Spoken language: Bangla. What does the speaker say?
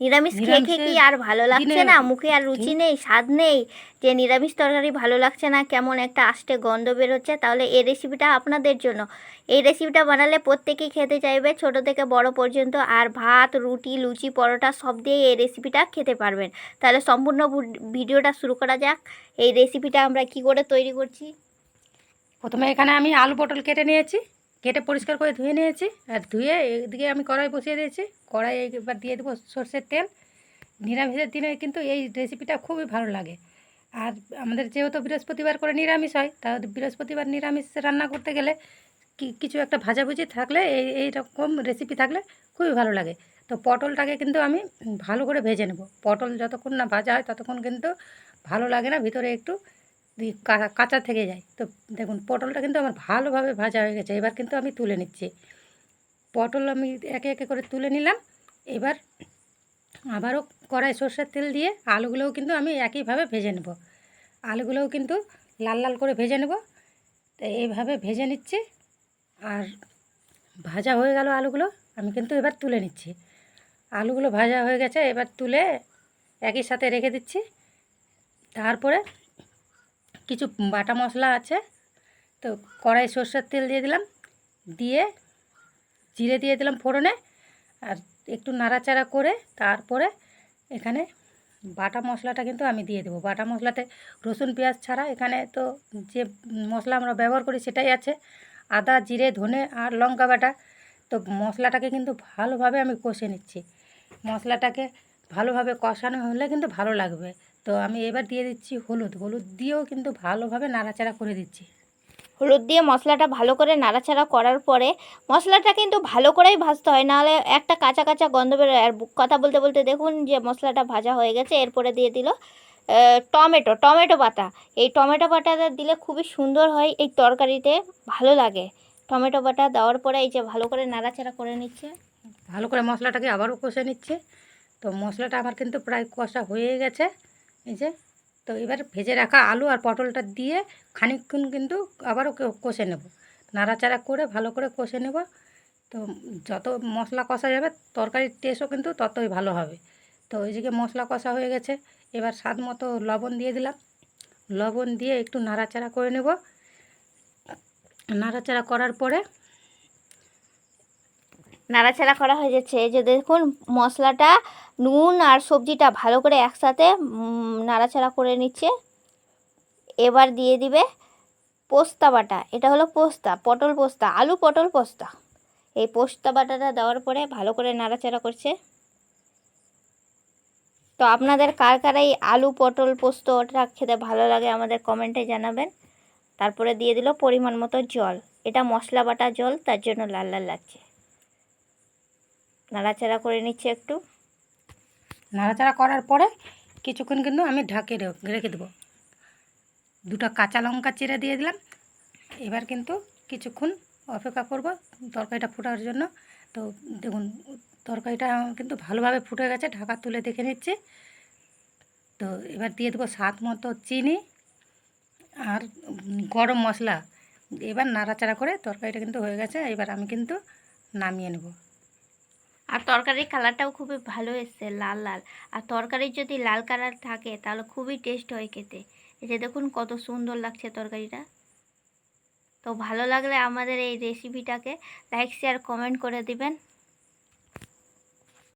নিরামিষ খেয়ে খেয়ে কি আর ভালো লাগছে না? মুখে আর রুচি নেই স্বাদ নেই যে নিরামিষ তরকারি ভালো লাগছে না কেমন একটা আষ্টে গন্ধ বেরোচ্ছে। তাহলে এই রেসিপিটা আপনাদের জন্য। এই রেসিপিটা বানালে প্রত্যেকেই খেতে চাইবে ছোট থেকে বড় পর্যন্ত। আর ভাত রুটি লুচি পরোটা সব দিয়ে এই রেসিপিটা খেতে পারবেন। তাহলে সম্পূর্ণ ভিডিওটা শুরু করা যাক। এই রেসিপিটা আমরা কি করে তৈরি করছি? প্রথমে এখানে আমি আলু পটল কেটে নিয়েছি। কেটে পরিষ্কার করে ধুয়ে নিয়েছি। আর ধুয়ে এদিকে আমি কড়াই বসিয়ে দিয়েছি। কড়াই এবার দিয়ে দেবো সর্ষের তেল। নিরামিষের দিনে কিন্তু এই রেসিপিটা খুবই ভালো লাগে। আর আমাদের যেহেতু বৃহস্পতিবার করে নিরামিষ হয়, তা বৃহস্পতিবার নিরামিষ রান্না করতে গেলে কিছু একটা ভাজাভুজি থাকলে, এই এই রকম রেসিপি থাকলে খুবই ভালো লাগে। তো পটলটাকে কিন্তু আমি ভালো করে ভেজে নেব। পটল যতক্ষণ না ভাজা হয়, ততক্ষণ কিন্তু ভালো লাগে না, ভিতরে একটু কাঁচা থেকে যায়। তো দেখুন, পটলটা কিন্তু আমার ভালোভাবে ভাজা হয়ে গেছে, এবার কিন্তু আমি তুলে নিচ্ছি। পটল আমি একে একে করে তুলে নিলাম। এবার আবারও কড়াই সর্ষের তেল দিয়ে আলুগুলোও কিন্তু আমি একইভাবে ভেজে নেব। আলুগুলোও কিন্তু লাল লাল করে ভেজে নেব। তো এইভাবে ভেজে নিচ্ছি আর ভাজা হয়ে গেল আলুগুলো, আমি কিন্তু এবার তুলে নিচ্ছি। আলুগুলো ভাজা হয়ে গেছে, এবার তুলে একই সাথে রেখে দিচ্ছি। তারপরে কিছু বাটা মশলা আছে। তো কড়াই সর্ষের তেল দিয়ে দিলাম। দিয়ে জিরে দিয়ে দিলাম ফোড়নে। আর একটু নাড়াচাড়া করে তারপরে এখানে বাটা মশলাটা কিন্তু আমি দিয়ে দেবো। বাটা মশলাতে রসুন, পেঁয়াজ ছাড়া এখানে তো যে মশলা আমরা ব্যবহার করি সেটাই আছে। আদা, জিরে, ধনে আর লঙ্কা বাটা। তো মশলাটাকে কিন্তু ভালোভাবে আমি কষে নিচ্ছি। মশলাটাকে ভালোভাবে কষানো হলে কিন্তু ভালো লাগবে। তো আমি এবার দিয়ে দিচ্ছি হলুদ। হলুদ দিয়েও কিন্তু ভালোভাবে নাড়াচাড়া করে দিচ্ছি। হলুদ দিয়ে মশলাটা ভালো করে নাড়াচাড়া করার পরে মশলাটা কিন্তু ভালো করেই ভাজতে হয় নাহলে একটা কাঁচা কাঁচা গন্ধ বেরোয় আর কথা বলতে বলতে দেখুন যে মশলাটা ভাজা হয়ে গেছে এরপরে দিয়ে দিল টমেটো টমেটো পাতা এই টমেটো পাতাটা দিলে খুবই সুন্দর হয় এই তরকারিতে ভালো লাগে। টমেটো বাটা দেওয়ার পরে এই যে ভালো করে নাড়াচাড়া করে নিচ্ছে। ভালো করে মশলাটাকে আবারও কষে নিচ্ছে। তো মশলাটা আমার কিন্তু প্রায় কষা হয়ে গেছে। এই যে, তো এবার ভেজে রাখা আলু আর পটলটা দিয়ে খানিকক্ষণ কিন্তু আবারও কষে নেব। নাড়াচাড়া করে ভালো করে কষে নেব। তো যত মশলা কষা যাবে, তরকারির টেস্টও কিন্তু ততই ভালো হবে। তো ওইদিকে মশলা কষা হয়ে গেছে, এবার স্বাদ মতো লবণ দিয়ে দিলাম। লবণ দিয়ে একটু নাড়াচাড়া করে নেব। নাড়াচাড়া করার পরে নাড়াচাড়া করা হয়ে যাচ্ছে। এই যে দেখুন, মশলাটা, নুন আর সবজিটা ভালো করে একসাথে নাড়াচাড়া করে নিচ্ছে। এবার দিয়ে দিবে পোস্তা বাটা। এটা হলো পোস্তা, পটল পোস্তা, আলু পটল পোস্তা। এই পোস্তা বাটাটা দেওয়ার পরে ভালো করে নাড়াচাড়া করছে। তো আপনাদের কার কার এই আলু পটল পোস্ত ওটা খেতে ভালো লাগে আমাদের কমেন্টে জানাবেন। তারপরে দিয়ে দিল পরিমাণ মতো জল। এটা মশলা বাটা জল, তার জন্য লাল লাল লাগছে। নাড়াচাড়া করে নিচ্ছে একটু। নাড়াচাড়া করার পরে কিছুক্ষণ কিন্তু আমি ঢাকে রেখে দেবো। দুটো কাঁচা লঙ্কা চিড়ে দিয়ে দিলাম। এবার কিন্তু কিছুক্ষণ অপেক্ষা করব তরকারিটা ফোটার জন্য। তো দেখুন, তরকারিটা কিন্তু ভালোভাবে ফুটে গেছে, ঢাকা তুলে দেখে নিচ্ছি। তো এবার দিয়ে দেবো স্বাদ মতো চিনি আর গরম মশলা। এবার নাড়াচাড়া করে তরকারিটা কিন্তু হয়ে গেছে। এবার আমি কিন্তু নামিয়ে নেব। আর তরকারির কালারটাও খুবই ভালো এসছে, লাল লাল। আর তরকারির যদি লাল কালার থাকে, তাহলে খুবই টেস্ট হয় খেতে। এই যে দেখুন কত সুন্দর লাগছে তরকারিটা। তো ভালো লাগলে আমাদের এই রেসিপিটাকে লাইক শেয়ার কমেন্ট করে দিবেন।